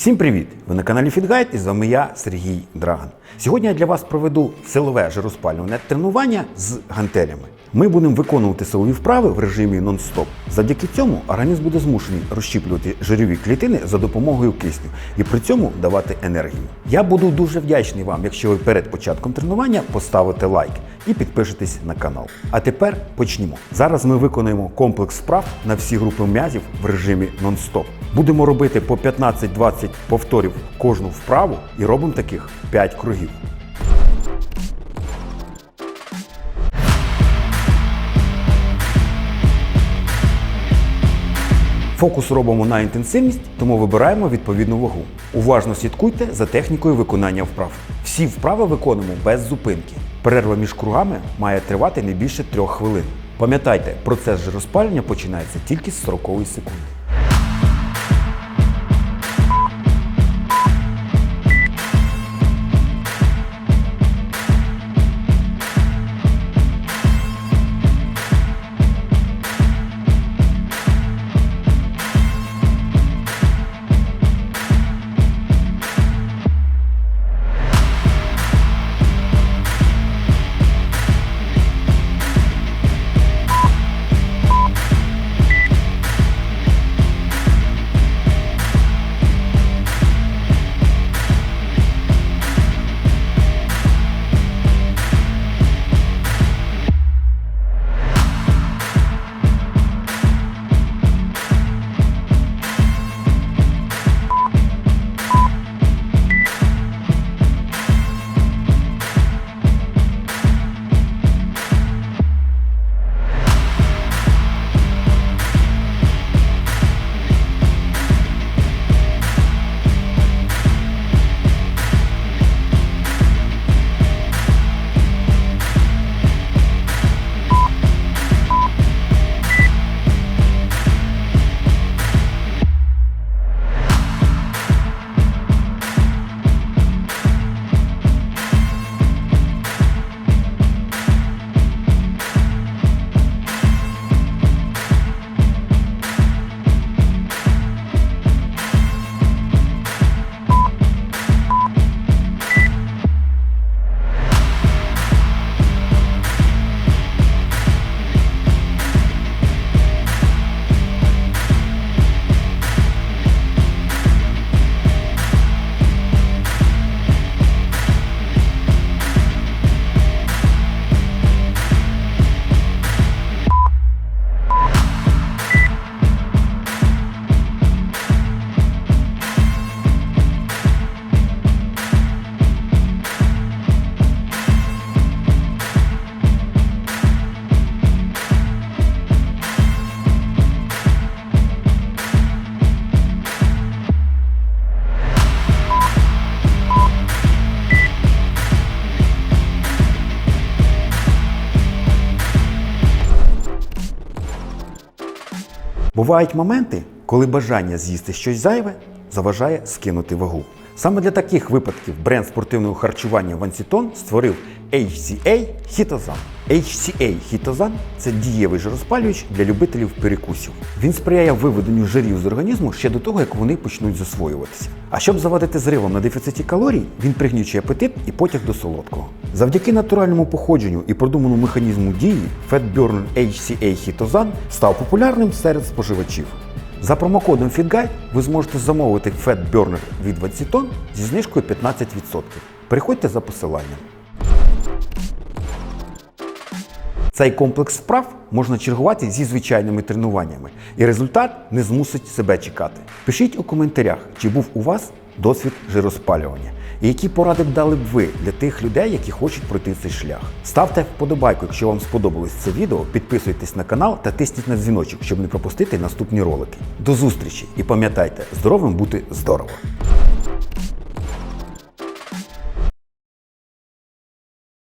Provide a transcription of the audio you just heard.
Всім привіт! Ви на каналі FitGuide і з вами я, Сергій Драган. Сьогодні я для вас проведу силове жироспалюване тренування з гантелями. Ми будемо виконувати силові вправи в режимі нон-стоп. Завдяки цьому організм буде змушений розщіплювати жирові клітини за допомогою кисню і при цьому давати енергію. Я буду дуже вдячний вам, якщо ви перед початком тренування поставите лайк і підпишетесь на канал. А тепер почнімо. Зараз ми виконуємо комплекс вправ на всі групи м'язів в режимі нон-стоп. Будемо робити по 15-20 повторів кожну вправу і робимо таких 5 кругів. Фокус робимо на інтенсивність, тому вибираємо відповідну вагу. Уважно слідкуйте за технікою виконання вправ. Всі вправи виконуємо без зупинки. Перерва між кругами має тривати не більше трьох хвилин. Пам'ятайте, процес жироспалення починається тільки з 40 секунди. Бувають моменти, коли бажання з'їсти щось зайве заважає скинути вагу. Саме для таких випадків бренд спортивного харчування Вансітон створив HCA Хітозан. HCA Хітозан це дієвий жироспалювач для любителів перекусів. Він сприяє виведенню жирів з організму ще до того, як вони почнуть засвоюватися. А щоб завадити зривом на дефіциті калорій, він пригнічує апетит і потяг до солодкого. Завдяки натуральному походженню і продуманому механізму дії, Fat Burner HCA Хітозан став популярним серед споживачів. За промокодом FitGuide ви зможете замовити Fat Burner від Вансітон зі знижкою 15%. Переходьте за посиланням. Цей комплекс вправ можна чергувати зі звичайними тренуваннями, і результат не змусить себе чекати. Пишіть у коментарях, чи був у вас досвід жироспалювання, і які поради б дали б ви для тих людей, які хочуть пройти цей шлях. Ставте вподобайку, якщо вам сподобалось це відео, підписуйтесь на канал та тисніть на дзвіночок, щоб не пропустити наступні ролики. До зустрічі і пам'ятайте, здоровим бути здорово!